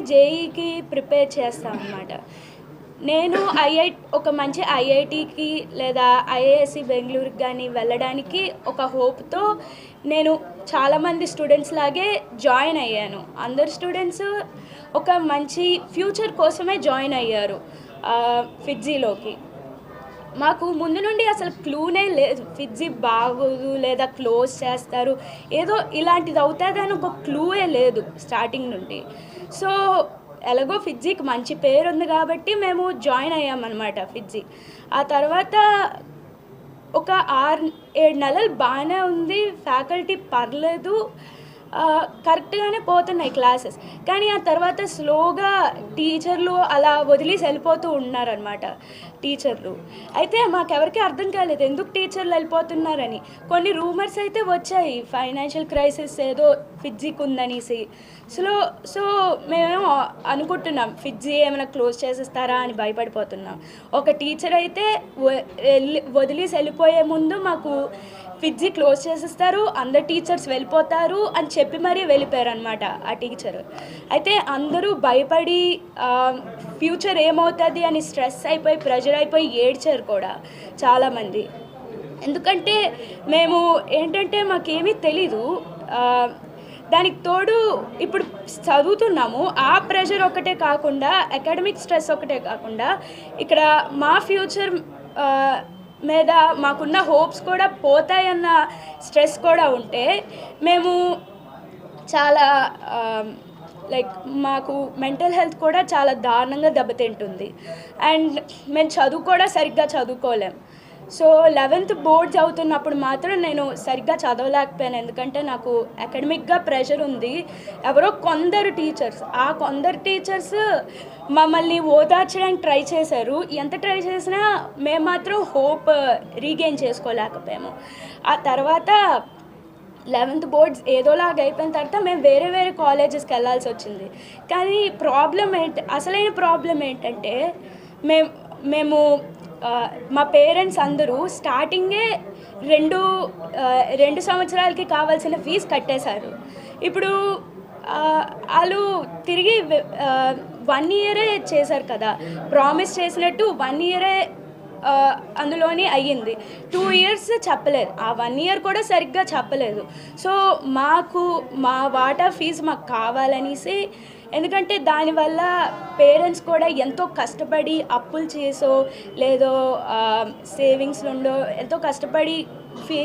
జేఈకి prepare చేస్తాం అనమాట నేను ఐఐ ఒక మంచి ఐఐటికి లేదా ఐఏఎస్సి బెంగళూరుకి కానీ వెళ్ళడానికి ఒక హోప్తో నేను చాలామంది స్టూడెంట్స్ లాగే జాయిన్ అయ్యాను. అందరు స్టూడెంట్స్ ఒక మంచి ఫ్యూచర్ కోసమే జాయిన్ అయ్యారు ఫిజ్జీలోకి మాకు ముందు నుండి అసలు క్లూనే లేదు ఫిజ్జి బాగోదు లేదా క్లోజ్ చేస్తారు. ఏదో ఇలాంటిది అవుతుందని ఒక క్లూయే లేదు స్టార్టింగ్ నుండి. సో ఎలాగో ఫిజ్జీకి మంచి పేరు ఉంది కాబట్టి మేము జాయిన్ అయ్యామన్నమాట ఫిజ్జీ ఆ తర్వాత ఒక ఆరు ఏడు నెలలు బాగానే ఉంది. ఫ్యాకల్టీ పర్లేదు. కరెక్ట్గానే పోతున్నాయి క్లాసెస్. కానీ ఆ తర్వాత స్లోగా టీచర్లు అలా వదిలేసి వెళ్ళిపోతూ ఉన్నారనమాట టీచర్లు. అయితే మాకెవరికి అర్థం కాలేదు ఎందుకు టీచర్లు వెళ్ళిపోతున్నారని. కొన్ని రూమర్స్ అయితే వచ్చాయి ఫైనాన్షియల్ క్రైసిస్ ఏదో ఫిడ్జికి ఉందనేసి సో సో మేమేమో అనుకుంటున్నాం ఫిజ్జీ ఏమైనా క్లోజ్ చేసేస్తారా అని భయపడిపోతున్నాం. ఒక టీచర్ అయితే వెళ్ళి వదిలేసి వెళ్ళిపోయే ముందు మాకు ఫిజ్జీ క్లోజ్ చేసేస్తారు అందరు టీచర్స్ వెళ్ళిపోతారు అని చెప్పి మరీ వెళ్ళిపోయారు అనమాట ఆ టీచర్. అయితే అందరూ భయపడి ఫ్యూచర్ ఏమవుతుంది అని స్ట్రెస్ అయిపోయి ప్రెషర్ అయిపోయి ఏడ్చారు కూడా చాలామంది. ఎందుకంటే మేము ఏంటంటే మాకేమీ తెలీదు దానికి తోడు ఇప్పుడు చదువుతున్నాము. ఆ ప్రెషర్ ఒకటే కాకుండా అకాడమిక్ స్ట్రెస్ ఒకటే కాకుండా ఇక్కడ మా ఫ్యూచర్ మీద మాకున్న హోప్స్ కూడా పోతాయన్న స్ట్రెస్ కూడా ఉంటే మేము చాలా లైక్ మాకు మెంటల్ హెల్త్ కూడా చాలా దారుణంగా దెబ్బతింటుంది. అండ్ మేము చదువు కూడా సరిగ్గా చదువుకోలేం. సో లెవెన్త్ బోర్డ్ చదువుతున్నప్పుడు మాత్రం నేను సరిగ్గా చదవలేకపోయాను. ఎందుకంటే నాకు అకాడమిక్గా ప్రెషర్ ఉంది. ఎవరో కొందరు టీచర్స్ ఆ కొందరు టీచర్స్ మమ్మల్ని ఓదార్చడానికి ట్రై చేశారు. ఎంత ట్రై చేసినా మేము మాత్రం హోప్ రీగెయిన్ చేసుకోలేకపోయాము. ఆ తర్వాత లెవెన్త్ బోర్డ్స్ ఏదోలాగా అయిపోయిన తర్వాత మేము వేరే వేరే కాలేజెస్కి వెళ్ళాల్సి వచ్చింది. కానీ ప్రాబ్లం ఏంటి అసలైన ప్రాబ్లం ఏంటంటే మేము మేము మా పేరెంట్స్ అందరూ స్టార్టింగే రెండు రెండు సంవత్సరాలకి కావాల్సిన ఫీజు కట్టేశారు. ఇప్పుడు వాళ్ళు తిరిగి వన్ ఇయరే చేశారు కదా. ప్రామిస్ చేసినట్టు వన్ ఇయరే అందులోనే అయ్యింది. టూ ఇయర్స్ చెప్పలేదు. ఆ వన్ ఇయర్ కూడా సరిగ్గా చెప్పలేదు. సో మాకు మా వాటా ఫీజు మాకు కావాలనేసి ఎందుకంటే దానివల్ల పేరెంట్స్ కూడా ఎంతో కష్టపడి అప్పులు చేసో లేదో సేవింగ్స్ నుండో ఎంతో కష్టపడి ఫీ